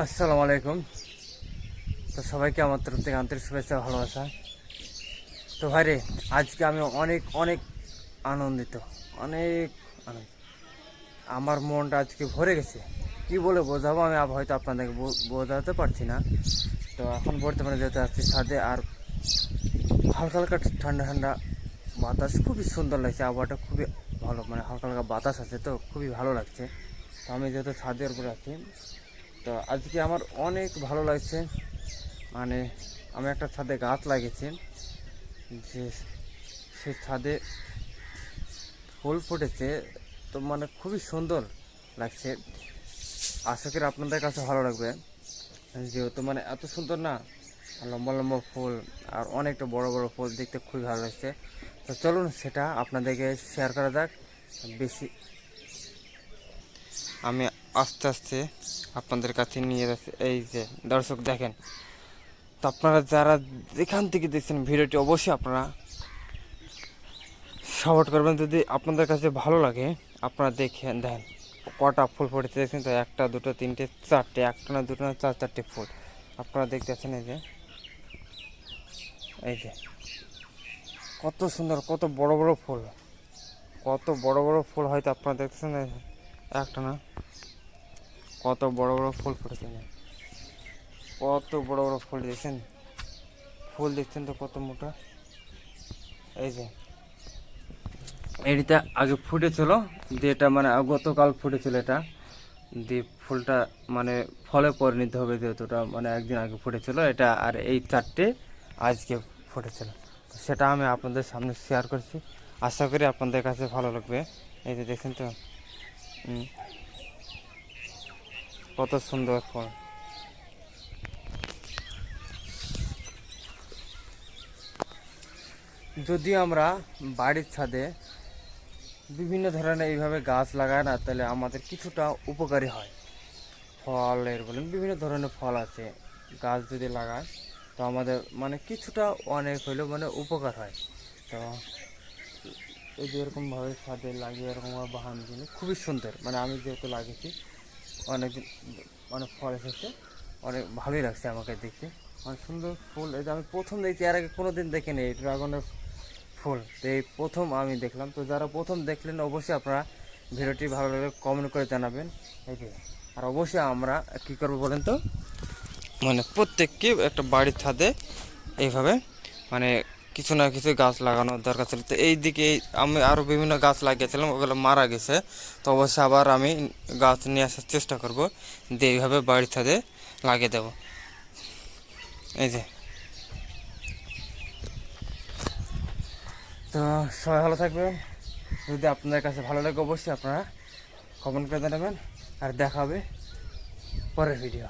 আসসালামু আলাইকুম তো সবাইকে আমার তরফ থেকে আন্তরিক শুভেচ্ছা ভালোবাসা। তো ভাই রে আজকে আমি অনেক অনেক আনন্দিত, অনেক আনন্দ। আমার মনটা আজকে ভরে গেছে। কি বলে বোঝাবো আমি হয়তো আপনাদেরকে বোঝাতে পারছি না। তো এখন বর্তমানে যেতে আসছি ছাদে আর হালকা হালকা ঠান্ডা ঠান্ডা বাতাস, খুবই সুন্দর লাগছে। আবহাওয়াটা খুবই ভালো মানে হালকা হালকা বাতাস আছে তো, খুবই ভালো লাগছে। তো আমি যেহেতু ছাদের উপরে আছি তো আজকে আমার অনেক ভালো লাগছে। মানে আমি একটা ছাদে গাছ লাগিয়েছি। যে সেই ছাদে ফুল ফুটেছে। তো মানে খুবই সুন্দর লাগছে। আশা করি আপনাদের কাছে ভালো লাগবে। যেহেতু মানে এত সুন্দর না, লম্বা লম্বা ফুল আর অনেকটা বড় বড় ফুল দেখতে খুবই ভালো লাগছে। তো চলুন সেটা আপনাদেরকে শেয়ার করা যাক। বেশি আমি আস্তে আস্তে আপনাদের কাছে নিয়ে যাচ্ছে। এই যে, দর্শক দেখেন, তো আপনারা যারা যেখান থেকে দেখছেন ভিডিওটি অবশ্যই আপনারা সাপোর্ট করবেন। যদি আপনাদের কাছে ভালো লাগে, আপনারা দেখেন দেখেন, কটা ফুল ফুটেছে, দেখছেন তো, একটা, দুটো, তিনটে, চারটে, একটা না, দুটো না, চার, চারটে ফুল। আপনারা দেখতে পাচ্ছেন এই যে এই যে, কত সুন্দর, কত বড় বড় ফুল। কত বড় বড় ফুল হয়তো আপনারা দেখছেন একটা না কত বড় বড় ফুল ফুটেছে কত বড় বড় ফুল দেখছেন? ফুল দেখছেন তো কত মোটা? এই যে। এটিতে আগে ফুটেছিল, দিয়ে এটা মানে গতকাল ফুটেছিল এটা। দিয়ে ফুলটা মানে ফলে পরিণত হবে যেহেতু ওটা মানে একদিন আগে ফুটেছিল, এটা আর এই চারটে আজকে ফুটেছিল। সেটা আমি আপনাদের সামনে শেয়ার করছি। আশা করি আপনাদের কাছে ভালো লাগবে। এই যে দেখছেন তো। কত সুন্দর ফল। যদি আমরা বাড়ির ছাদে বিভিন্ন ধরনের এইভাবে গাছ লাগাই না, তাহলে আমাদের কিছুটা উপকারী হয়। ফলের বলেন, বিভিন্ন ধরনের ফল আছে, গাছ যদি লাগায় তো আমাদের মানে কিছুটা অনেক হইলেও মানে উপকার হয়। তো এই যে এরকমভাবে ছাদে লাগিয়ে এরকমভাবে বাহান দিলে খুবই সুন্দর। মানে আমি যেহেতু লাগিয়েছি অনেক অনেক ফল এসেছে। অনেক ভালোই লাগছে আমাকে দেখতে। অনেক সুন্দর ফুল। যে আমি প্রথম দেখছি, এর আগে কোনো দিন দেখিনি এই ড্রাগনের ফুল। তো এই প্রথম আমি দেখলাম। তো যারা প্রথম দেখলেন, অবশ্যই আপনারা ভিডিওটি ভালো লাগলে কমেন্ট করে জানাবেন। এই যে, আর অবশ্যই আমরা কী করব বলেন তো? মানে প্রত্যেককে একটা বাড়ির ছাদে এইভাবে মানে কিছু না কিছু গাছ লাগানোর দরকার ছিল। তো এই দিকে আমি আরও বিভিন্ন গাছ লাগিয়েছিলাম, ওগুলো মারা গেছে। তো অবশ্যই আবার আমি গাছ নিয়ে আসার চেষ্টা করব, দিয়ে এইভাবে বাড়ির ছাদে লাগিয়ে দেব। এই যে। তো সবাই ভালো থাকবেন। যদি আপনাদের কাছে ভালো লাগে, অবশ্যই আপনারা কমেন্ট করে জানাবেন। আর দেখা হবে পরের ভিডিও